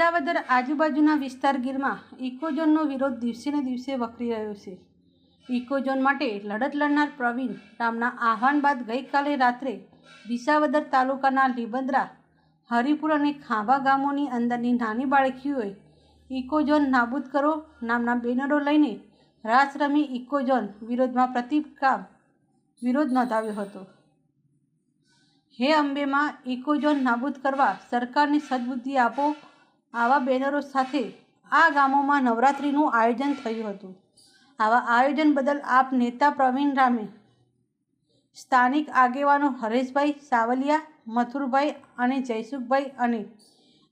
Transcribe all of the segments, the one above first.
વિસાવદર આજુબાજુના વિસ્તાર ગીરમાં ઇકોઝોનનો વિરોધ દિવસે ને દિવસે વકરી રહ્યો છે. ઇકોઝોન માટે લડત લડનાર પ્રવીણ નામના આહવાન બાદ ગઈકાલે રાત્રે વિસાવદર તાલુકાના લીબંદરા, હરિપુર અને ખાંભા ગામોની અંદરની નાની બાળકીઓએ ઇકોઝોન નાબૂદ કરો નામના બેનરો લઈને રાસ રમી ઇકોઝોન વિરોધમાં પ્રતિકામ વિરોધ નોંધાવ્યો હતો. હે અંબેમાં ઇકોઝોન નાબૂદ કરવા સરકારને સદબુદ્ધિ આપો આવા બેનરો સાથે આ ગામોમાં નવરાત્રિનું આયોજન થયું હતું. આવા આયોજન બદલ આપ નેતા પ્રવીણ રામે, સ્થાનિક આગેવાનો હરેશભાઈ સાવલિયા, મથુરભાઈ અને જયસુખભાઈ અને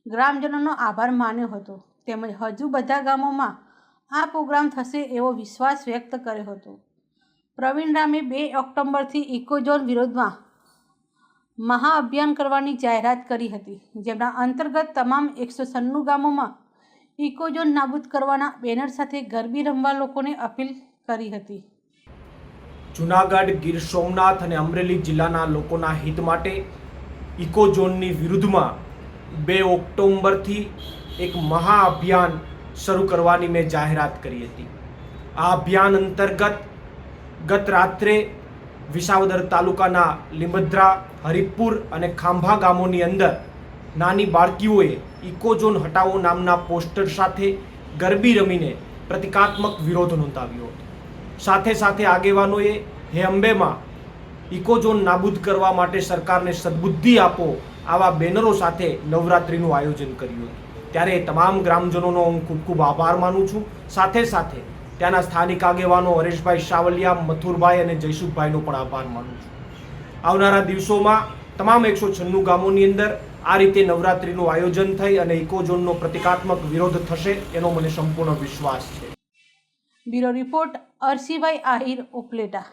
ગ્રામજનોનો આભાર માન્યો હતો. તેમજ હજુ બધા ગામોમાં આ પ્રોગ્રામ થશે એવો વિશ્વાસ વ્યક્ત કર્યો હતો. પ્રવીણ રામે બે ઓક્ટોબરથી ઇકોઝોન વિરોધમાં મહાઅભિયાન કરવાની જાહેરાત કરી હતી, જેમના અંતર્ગત તમામ એકસો સન્નું ગામોમાં ઇકોઝોન નાબૂદ કરવાના બેનર સાથે ગરબી રમવા લોકોને અપીલ કરી હતી. જુનાગઢ, ગીર સોમનાથ અને અમરેલી જિલ્લાના લોકોના હિત માટે ઇકોઝોનની વિરુદ્ધમાં બે ઓક્ટોબરથી એક મહાઅભિયાન શરૂ કરવાની મેં જાહેરાત કરી હતી. આ અભિયાન અંતર્ગત ગત રાત્રે વિસાવદર તાલુકાના લીંબદ્રા હરિપુર અને ખાંભા ગામોની અંદર નાની બાળકીઓએ ઇકોઝોન હટાવો નામના પોસ્ટર સાથે ગરબી રમીને પ્રતિકાત્મક વિરોધ નોંધાવ્યો હતો. સાથે સાથે આગેવાનોએ હે અંબેમાં ઇકોઝોન નાબૂદ કરવા માટે સરકારને સદબુદ્ધિ આપો આવા બેનરો સાથે નવરાત્રિનું આયોજન કર્યું હતું. ત્યારે તમામ ગ્રામજનોનો હું ખૂબ ખૂબ આભાર માનું છું. સાથે સાથે ત્યાંના સ્થાનિક આગેવાનો હરેશભાઈ સાવલિયા મથુરભાઈ અને જયસુખભાઈનો પણ આભાર માનું છું. આવનારા દિવસોમાં તમામ એકસો છન્નું ગામોની અંદર આ રીતે નવરાત્રિનું આયોજન થઈ અને ઇકોઝોનનો પ્રતિકાત્મક વિરોધ થશે, એનો મને સંપૂર્ણ વિશ્વાસ છે. Bureau report Arasibhai Ahir Upleta.